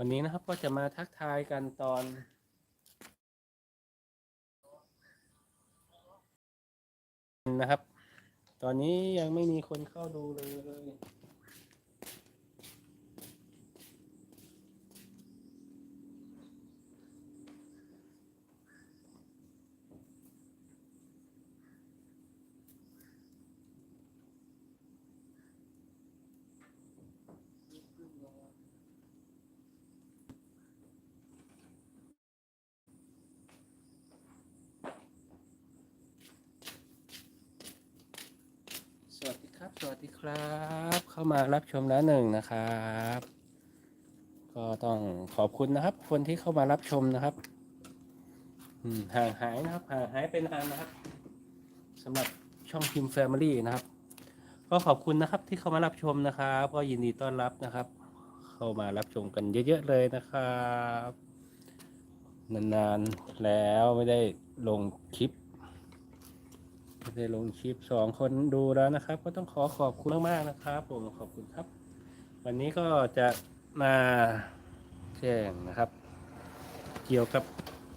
วันนี้นะครับก็จะมาทักทายกันตอนนะครับ ตอนนี้ยังไม่มีคนเข้าดูเลย ครับ สวัสดีครับ เข้ามารับชมแล้วหนึ่งนะครับ ก็ต้องขอบคุณนะครับ คนที่เข้ามารับชมนะครับห่างหายนะครับห่างหายไปนานนะครับสำหรับช่องพิมพ์แฟมิลี่นะครับ ก็ขอบคุณนะครับที่เข้ามารับชมนะครับ ก็ยินดีต้อนรับนะครับ เข้ามารับชมกันเยอะๆเลยนะครับ นานๆแล้วไม่ได้ลงคลิป ได้ลงคลิปสองคนดูแล้วนะครับ ก็ต้องขอขอบคุณมากๆนะครับ ผมขอบคุณครับ วันนี้ก็จะมาแจ้งนะครับ เกี่ยวกับ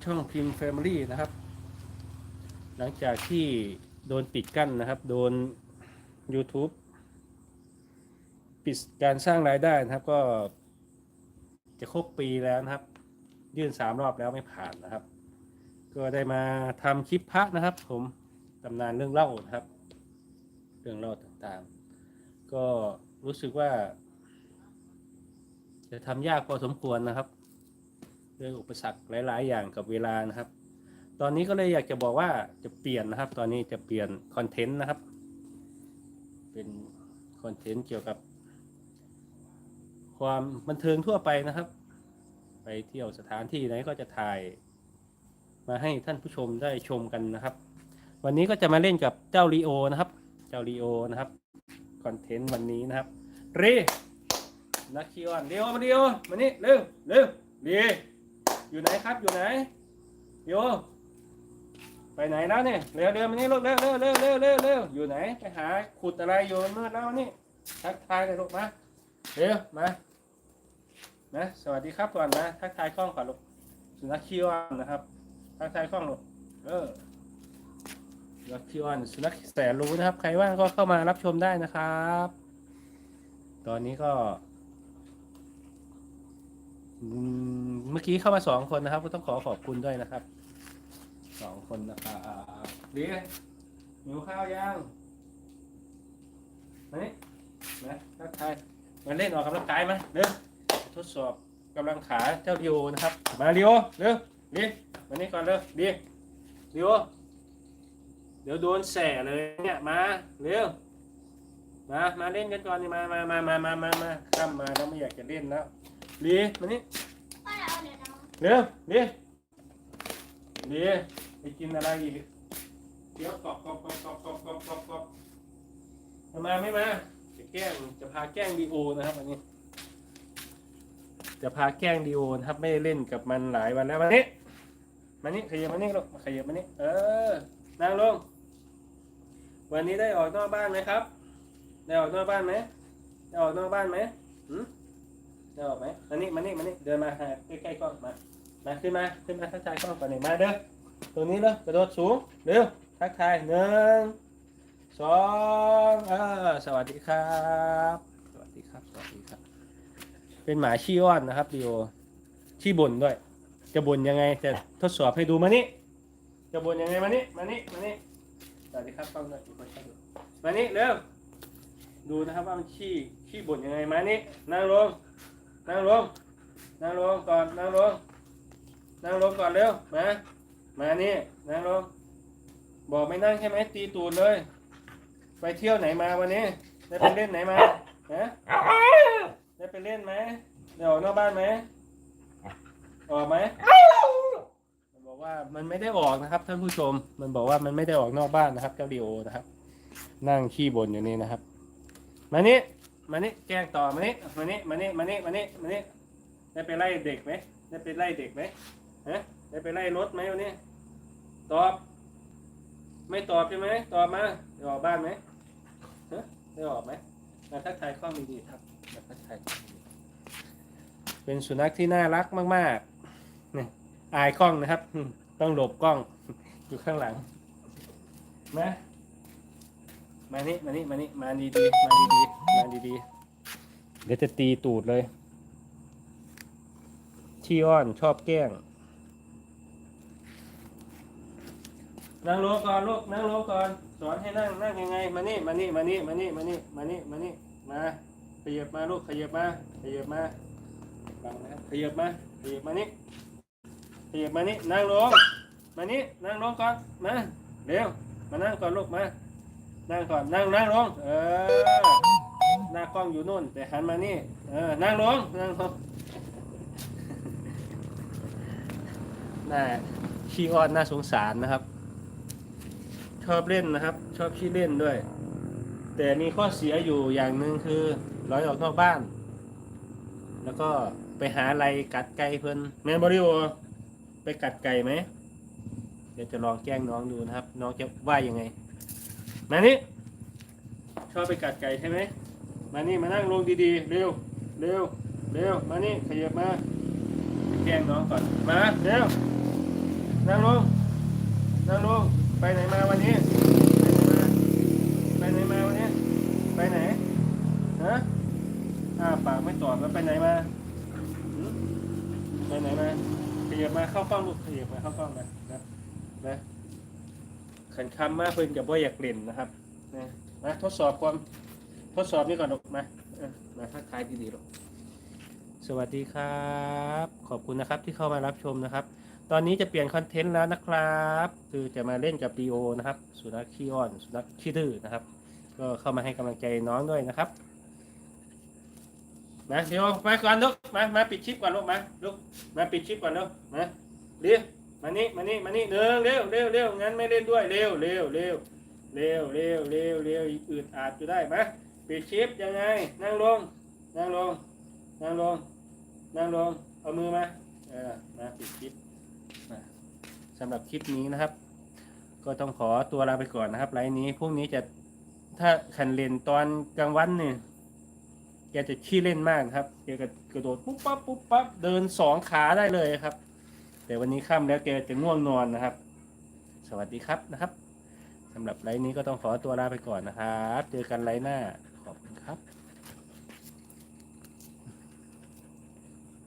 ช่องพิมพ์ Family นะครับ หลังจากที่โดนปิดกั้นนะครับ โดน YouTube ปิดการสร้างรายได้นะครับก็จะครบปีแล้วนะครับ ยื่นสามรอบแล้วไม่ผ่านนะครับ ก็ได้มาทำคลิปพระนะครับผม ตำนานเรื่องเล่านะครับ เรื่องเล่าต่างๆ ก็รู้สึกว่า จะทำยากพอสมควรนะครับด้วยอุปสรรคหลาย ๆ อย่างกับเวลานะครับ ตอนนี้ก็เลยอยากจะบอกว่าจะเปลี่ยนนะครับ ตอนนี้จะเปลี่ยนคอนเทนต์นะครับ เป็นคอนเทนต์เกี่ยวกับ ความบันเทิงทั่วไปนะครับ ไปเที่ยวสถานที่ไหนก็จะถ่าย มาให้ท่านผู้ชมได้ชมกันนะครับ วันนี้ก็จะมาเล่นกับเจ้าลีโอนะครับ เจ้าลีโอนะครับคอนเทนต์วันนี้นะครับเรนักคิวอนเร็วมาเร็วมานี่เร็วเร็วดีอยู่ไหนครับอยู่ไหนโยไปไหนแล้วเนี่ยเร็วเร็วมานี่ลูกเร็วเร็วเร็วเร็วเร็วเร็วอยู่ไหนไปหาขุดอะไรอยู่มืดแล้วนี่ทักทายเลยลูกมาเร็วมานะสวัสดีครับก่อนนะทักทายกล้องก่อนลูกสุนัขคิวอนนะครับทักทายกล้องลูกเออ รักพี่อ้อนสุนัขแสนรู้นะครับ ใครว่างก็เข้ามารับชมได้นะครับ ตอนนี้ก็เมื่อกี้เข้ามาสองคนนะครับ ก็ต้องขอขอบคุณด้วยนะครับสองคนนะครับดีหิวข้าวยังมานี่นะทักทายมาเล่นออกกำลังกายมาเร็วทดสอบกำลังขาเจ้าดิโอนะครับ มาดิโอเร็วดีมานี่ก่อนเร็วดีดิโอ เดี๋ยวโดนแสเลยเนี่ย มาเร็วมา มาเล่นกันก่อนนี่มามามามามามามาข้ามมาแล้วไม่อยากจะเล่นแล้วดีมานี่ก็เดี๋ยวเดี๋ยวน้องเร็วดีดีไปกินอะไรอีกเดี๋ยวกรอบกรอบกรอบกรอบกรอบกรอบกรอบกรอบมา ไม่มา จะแกล้งจะพาแกล้งดีโอนะครับวันนี้ จะพาแกล้งดีโอนะครับไม่ได้เล่นกับมันหลายวันแล้วมานี่มานี่ขยับมานี่ลูกขยับมานี่เออ นั่งลง วันนี้ได้ออกนอกบ้านไหมครับ ได้ออกนอกบ้านไหมได้ออกนอกบ้านไหมหืมได้ออกไหมมานี่มานี่มานี่เดินมาหาใกล้ๆกล้องมา มาขึ้นมา ขึ้นมาทักทายกล้องก่อนหนึ่งมาเด้อ ตรงนี้เลยกระโดดสูง เร็ว ทักทายหนึ่งสองเออสวัสดีครับ สวัสดีครับ สวัสดีครับ เป็นหมาชี้อ้อนนะครับดิโอชี้บ่นด้วย จะบ่นยังไงจะทดสอบให้ดูมานี่ จะบ่นยังไงมานี่มานี่มานี่สวัสดีครับต้องเลยทุกคนครับมานี่เร็วดูนะครับว่ามันขี้ขี้บ่นยังไงมานี่นั่งลงนั่งลงนั่งลงก่อนนั่งลงนั่งลงก่อนเร็วมามานี่นั่งลงบอกไม่นั่งใช่ไหมตีตูดเลย ไปเที่ยวไหนมาวันนี้ได้ไปเล่นไหนมาฮะได้ไปเล่นไหมได้ออกนอกบ้านไหมออกไหม บอกว่ามันไม่ได้ออกนะครับ ท่านผู้ชม มันบอกว่ามันไม่ได้ออกนอกบ้านนะครับ เจ้าดีโอนะครับ นั่งขี้บนอยู่นี่นะครับ มานี่มานี่แจ้งต่อมานี่มานี่มานี่มานี่มานี่มานี่ได้ไปไล่เด็กไหมได้ไปไล่เด็กไหมฮะได้ไปไล่รถไหมวันนี้ตอบ ไม่ตอบใช่ไหมตอบมาได้ออกบ้านไหมฮะได้ออกไหมมาทักทายข้อมีดีครับมาทักทายข้อดีเป็นสุนัขที่น่ารักมากๆเนี่ย อายกล้องนะครับ ต้องหลบกล้อง อยู่ข้างหลัง มา มานี่ มานี่ มานี่ มาดีๆมาดีๆมาดีๆเดี๋ยวจะตีตูดเลยที่อ้อนชอบแกล้ง นั่งลงก่อนลูกนั่งลงก่อน สอนให้นั่งนั่งยังไง มานี่ มานี่ มานี่ มานี่ มานี่ มานี่ มานี่ มาขยับมาลูกขยับมาขยับมาบังนะขยับมาขยับมานี่ ขยับมานี่นั่งลง มานี่นั่งลงก่อน มาเร็ว มานั่งก่อนลูกมา นั่งก่อน นั่งนั่งลง เออ หน้ากล้องอยู่นู่น แต่หันมานี่ เออ นั่งลง นั่งลงน่าขี้อ้อนน่าสงสารนะครับ ชอบเล่นนะครับ ชอบขี้เล่นด้วย แต่มีข้อเสียอยู่อย่างหนึ่งคือร้อยออกนอกบ้าน แล้วก็ไปหาอะไรกัดไก่เพิ่นแมนบริโอ ไปกัดไก่ไหม เดี๋ยวจะลองแกล้งน้องดูนะครับ น้องจะว่ายังไง มานี่ ชอบไปกัดไก่ใช่ไหม มานี่มานั่งลงดีๆ เร็ว เร็ว เร็ว มานี่ขยับมา แกล้งน้องก่อน มา เร็ว นั่งลง นั่งลง ไปไหนมาวันนี้ ไปไหนมา ไปไหนมาวันนี้ ไปไหน ฮะอ้าปากไม่ตอบแล้วไปไหนมา ไปไหนมา ขยับมาเข้ากล้องลูกขยับมาเข้ากล้องนะนะนะขันคำมากเพิ่นกับว่าอยากเล่นนะครับนะมาทดสอบความทดสอบนี่ก่อนลูกมามาทักทายดีๆลูกสวัสดีครับ ขอบคุณนะครับที่เข้ามารับชมนะครับ ตอนนี้จะเปลี่ยนคอนเทนต์แล้วนะครับ คือจะมาเล่นกับดีโอนะครับ สุนัขขี้อ้อน สุนัขขี้ดื้อนะครับ ก็เข้ามาให้กำลังใจน้องด้วยนะครับ มาเดี๋ยวมาก่อนลูกมามาปิดชิปก่อนลูกมาลูกมาปิดชิปก่อนลูกมาเร็วมานี่มานี่มานี่เดินเร็วเร็วเร็วงั้นไม่เล่นด้วยเร็วเร็วเร็วเร็วเร็วเร็วเร็วอืดอาดอยู่ได้มาปิดชิปยังไง นั่งลง นั่งลง นั่งลง นั่งลง เอามือมาเออมาปิดชิปสำหรับคลิปนี้นะครับ ก็ต้องขอตัวลาไปก่อนนะครับไลน์นี้พรุ่งนี้จะถ้าขันเลนตอนกลางวันเนี่ย แกจะขี้เล่นมากครับแกก็กระโดดปุ๊บปั๊บปุ๊บปั๊บเดินสองขาได้เลยครับ แต่วันนี้ค่ำแล้วแกจะง่วงนอนนะครับ สวัสดีครับนะครับสำหรับไลน์นี้ก็ต้องขอตัวลาไปก่อนนะครับเจอกันไลน์หน้าขอบคุณครับ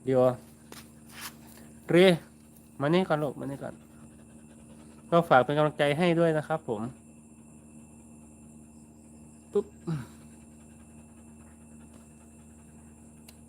เดี๋ยวเรมานี่ก่อนลูกมานี่ก่อนก็ฝากเป็นกำลังใจให้ด้วยนะครับผมปุ๊บ